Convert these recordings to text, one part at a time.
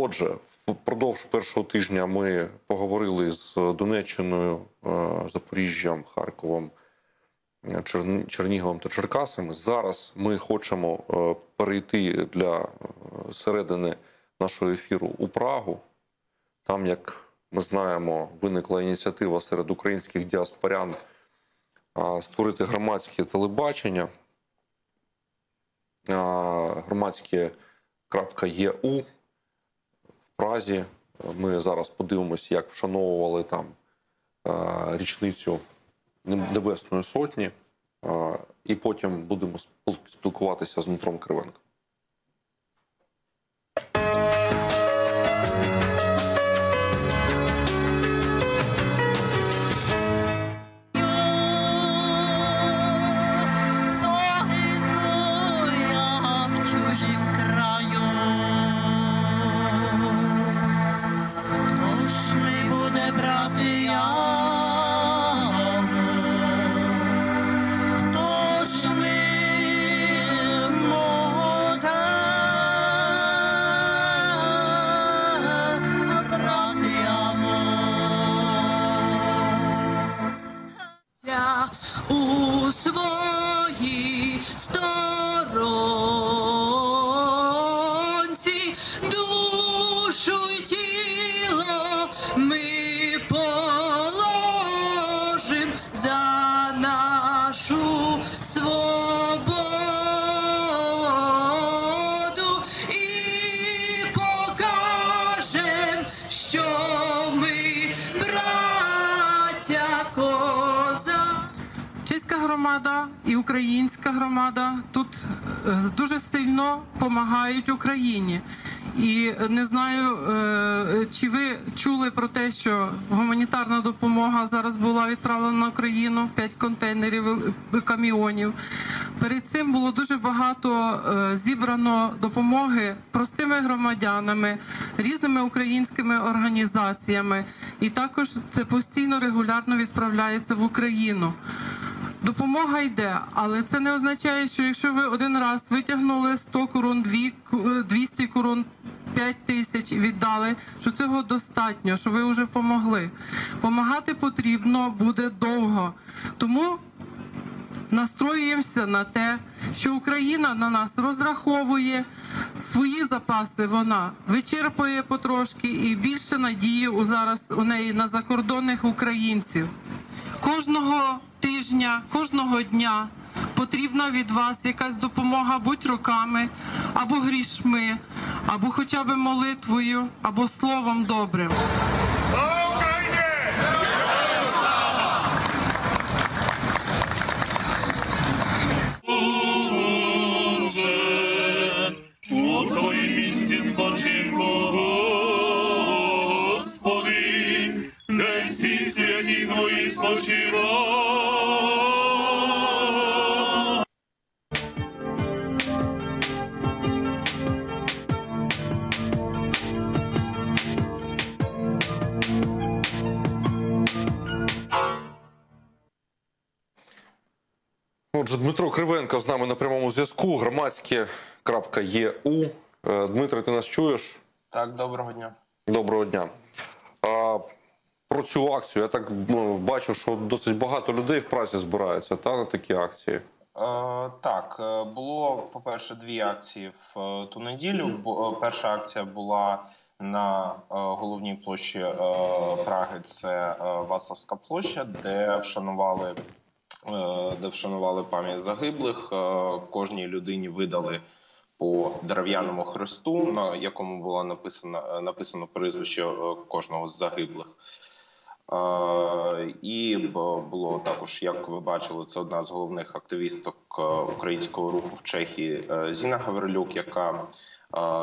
Отже, впродовж першого тижня ми поговорили з Донеччиною, е, Запоріжжям, Харковом, е, Черн- Черніговом та Черкасами. Зараз ми хочемо е, перейти для середини нашого ефіру у Прагу. Там, як ми знаємо, виникла ініціатива серед українських діаспорян створити громадське телебачення. Громадське.єу Празі. Ми зараз подивимося, як вшановували там річницю Небесної Сотні, і потім будемо спілкуватися з Дмитром Кривенко. Погину українська громада тут е, дуже сильно допомагають Україні. І не знаю, е, чи ви чули про те, що гуманітарна допомога зараз була відправлена на Україну 5 контейнерів е, каміонів. Перед цим було дуже багато зібрано допомоги простими громадянами, різними українськими організаціями, і також це постійно регулярно відправляється в Україну. Допомога йде, але це не означає, що якщо ви один раз витягнули 100 корун, 2, ку- е, 200 корун, 5 тисяч і віддали, що цього достатньо, що ви вже помогли. Помагати потрібно буде довго. Тому настроюємося на те, що Україна на нас розраховує. Свої запаси вона вичерпує потрошки і більше надії у зараз у неї на закордонних українців. Кожного тижня, кожного дня потрібна від вас якась допомога, будь руками, або грішми, або хоча б молитвою, або словом добрим. Отже, Дмитро Кривенко з нами на прямому зв'язку. Громадське.єу. Е, Дмитро, ти нас чуєш? Так, доброго дня. Доброго дня. А, про цю акцію я так ну, бачу, що досить багато людей в Празі збираються та, на такі акції. Е, так, е, було, по-перше, дві акції в ту неділю. Перша акція була на головній площі Праги, це Васовська площа, де вшанували, де вшанували пам'ять загиблих. Е, Кожній людині видали по дерев'яному хресту, на якому було написано, е, написано прізвище е, кожного з загиблих. Е, І було також, як ви бачили, це одна з головних активісток е, українського руху в Чехії е, Зіна Гаврилюк, яка е,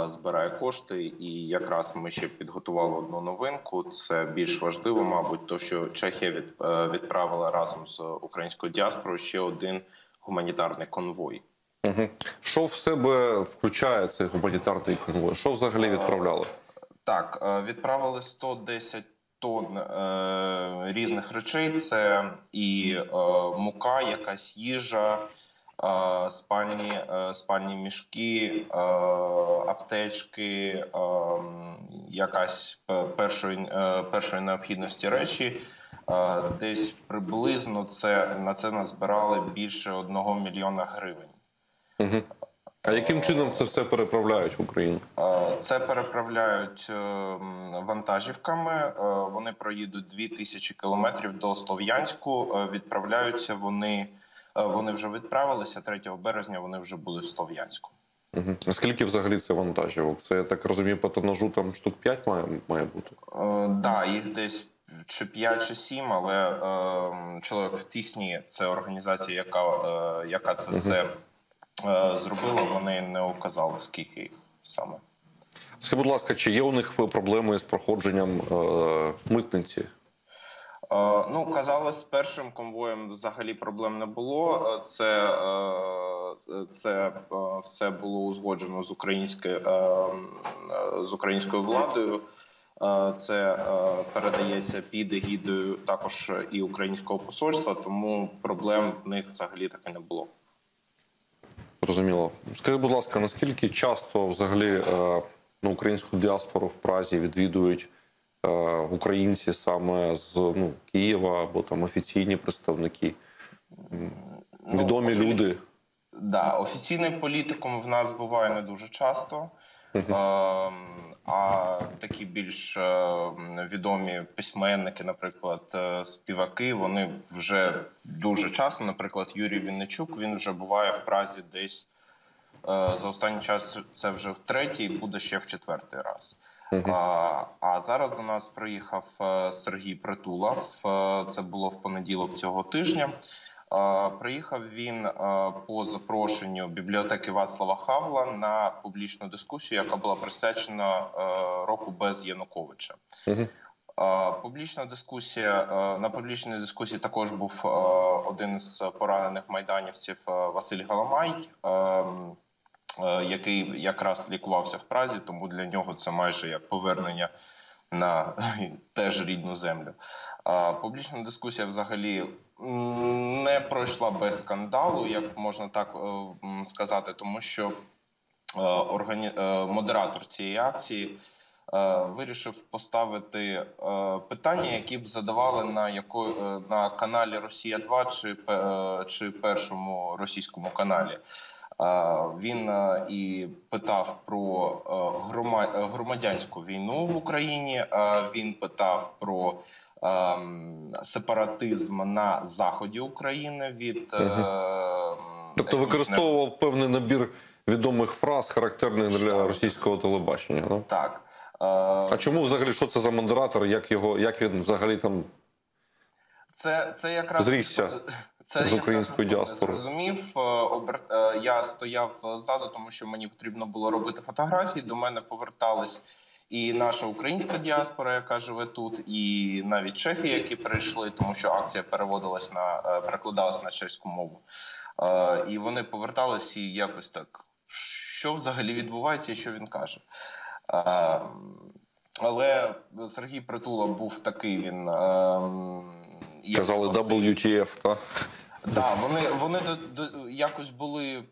збирає кошти. І якраз ми ще підготували одну новинку. Це більш важливо, мабуть, то що Чехія від, е, відправила разом з українською діаспорою ще один гуманітарний конвой. Угу. Що в себе включає цей гуманітарний конвой? Що взагалі відправляли? Так, е, відправили 110 тонн е, різних речей. Це і е, мука, якась їжа, спальні, е, спальні мішки, е, аптечки, е, якась першої, першої необхідності речі. Десь приблизно це на це назбирали більше одного мільйона гривень. А яким чином це все переправляють в Україну? Це переправляють вантажівками. Вони проїдуть 2000 кілометрів до Слов'янську. Відправляються вони. Е, Вони вже відправилися 3 березня. Вони вже будуть в Слов'янську. Угу. А скільки взагалі це вантажівок? Це я так розумію, по тонажу там штук 5 має, має бути. Е, Да, їх десь чи 5, чи 7, але е, чоловік в тісні це організація, яка, е, яка це все е, зробила. Вони не указали скільки їх саме. Скажіть, будь ласка, чи є у них проблеми з проходженням е, митниці? Е, Ну, казали, з першим конвоєм взагалі проблем не було. Е, Це, е, це все було узгоджено з українською, з українською владою. Це передається під егідою також і українського посольства, тому проблем в них взагалі таки не було. Зрозуміло. Скажіть, будь ласка, наскільки часто взагалі е, ну, українську діаспору в Празі відвідують українці саме з ну, Києва або там офіційні представники, Ну, відомі офі- люди? Да, офіційним політиком в нас буває не дуже часто. Ем, а такі більш е, відомі письменники, наприклад, е, співаки, вони вже дуже часто, наприклад, Юрій Вінничук, він вже буває в Празі десь е, за останній час це вже в третій, буде ще в четвертий раз. А, а зараз до нас приїхав е, Сергій Притулов. Е, Це було в понеділок цього тижня. Приїхав він е, по запрошенню бібліотеки Вацлава Хавла на публічну дискусію, яка була присвячена року без Януковича. Публічна дискусія на публічній дискусії також був один з поранених майданівців Василь Галамай, е, е, який якраз лікувався в Празі, тому для нього це майже як повернення на теж рідну землю. Е, Публічна дискусія взагалі не пройшла без скандалу, як можна так е, сказати, тому що е, органі... е, модератор цієї акції е, вирішив поставити е, питання, які б задавали на яко... е, на каналі Росія 2 чи, е, чи першому російському каналі. Він і питав про громадянську війну в Україні. Він питав про сепаратизм на заході України від е, Тобто використовував певний набір відомих фраз, характерних для російського телебачення. Так. А чому взагалі що це за модератор? Як його, як він взагалі там Це, це якраз Зрісся це з українською діаспорою. Зрозумів. Е, обер- е, Я стояв ззаду, тому що мені потрібно було робити фотографії. До мене повертались і наша українська діаспора, яка живе тут, і навіть чехи, які прийшли, тому що акція переводилась на е, перекладалась на чеську мову. Е, І вони повертались і якось так, що взагалі відбувається, і що він каже. Е, Але Сергій Притула був такий. Він ем, казали. WTF, так? Да, вони вони до, до якось були е,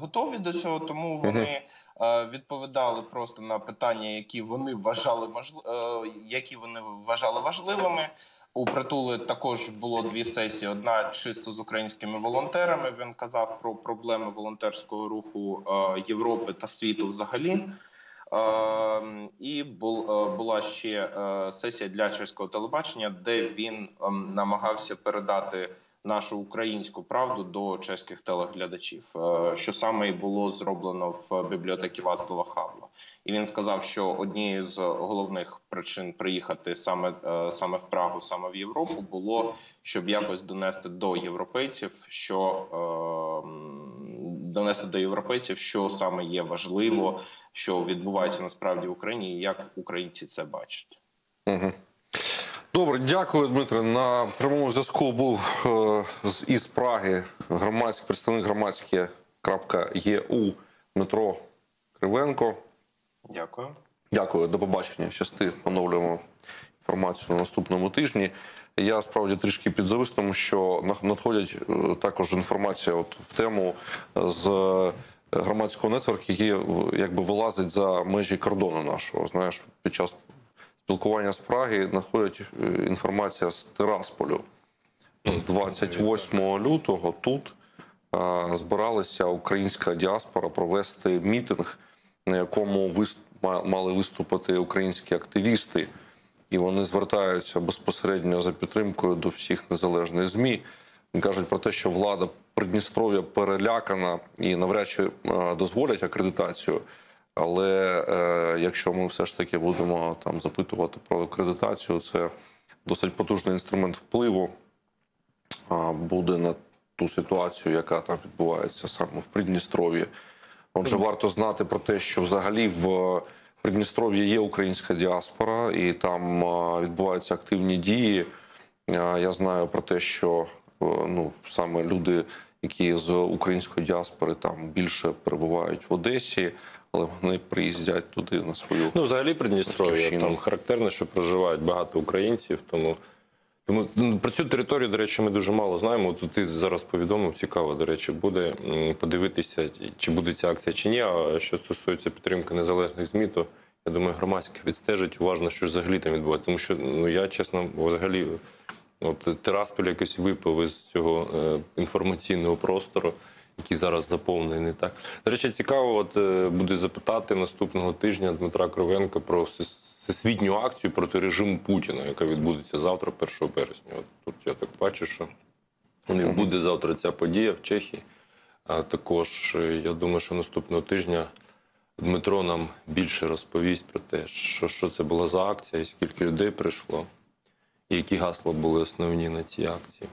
готові до цього, тому вони е, відповідали просто на питання, які вони вважали можли, е, які вони вважали важливими. У притули також було дві сесії: одна чисто з українськими волонтерами. Він казав про проблеми волонтерського руху е, Європи та світу взагалі. Е, І е, була ще е, сесія для чеського телебачення, де він ем, намагався передати нашу українську правду до чеських телеглядачів, е, що саме і було зроблено в бібліотекі Вацлава Хавла. І він сказав, що однією з головних причин приїхати саме, саме в Прагу, саме в Європу, було щоб якось донести до європейців, що е, м, донести до європейців, що саме є важливо, що відбувається насправді в Україні, і як українці це бачать. Угу. Добре, дякую, Дмитре. На прямому зв'язку був е, з із Праги громадський представник громадське.єу Дмитро Кривенко. Дякую. Дякую, до побачення. Щасти, поновлюємо інформацію на наступному тижні. Я справді трішки підзавис, тому що надходять е, також інформація от в тему з е, громадського нетворку, який якби вилазить за межі кордону нашого. Знаєш, під час спілкування з Праги надходить е, інформація з Тирасполю. 28 лютого тут е, збиралася українська діаспора провести мітинг, на якому вис- мали виступити українські активісти, і вони звертаються безпосередньо за підтримкою до всіх незалежних змі. Кажуть про те, що влада Придністров'я перелякана і навряд чи е, дозволять акредитацію. Але е, якщо ми все ж таки будемо там запитувати про акредитацію, це досить потужний інструмент впливу а, буде на ту ситуацію, яка там відбувається саме в Придністров'ї. Отже, варто знати про те, що взагалі в Придністров'ї є українська діаспора, і там відбуваються активні дії. Я знаю про те, що е, ну саме люди, які з української діаспори там більше перебувають в Одесі, але вони приїздять туди на свою Ну, взагалі Придністров'я там характерно, що проживають багато українців. Тому, тому ну, про цю територію, до речі, ми дуже мало знаємо. Тут ти зараз повідомив, цікаво, до речі, буде подивитися, чи буде ця акція чи ні. А що стосується підтримки незалежних ЗМІ, то я думаю, громадське відстежить уважно, що взагалі там відбувається. Тому що ну я чесно, взагалі, от Тирасполь якось випав із цього е, інформаційного простору. Який зараз заповнений так. До речі, цікаво, от е, буде запитати наступного тижня Дмитра Кровенка про всесвітню акцію проти режиму Путіна, яка відбудеться завтра, 1 березня. От тут я так бачу, що у них буде завтра ця подія в Чехії. А також е, я думаю, що наступного тижня Дмитро нам більше розповість про те, що, що це була за акція, і скільки людей прийшло, і які гасла були основні на цій акції.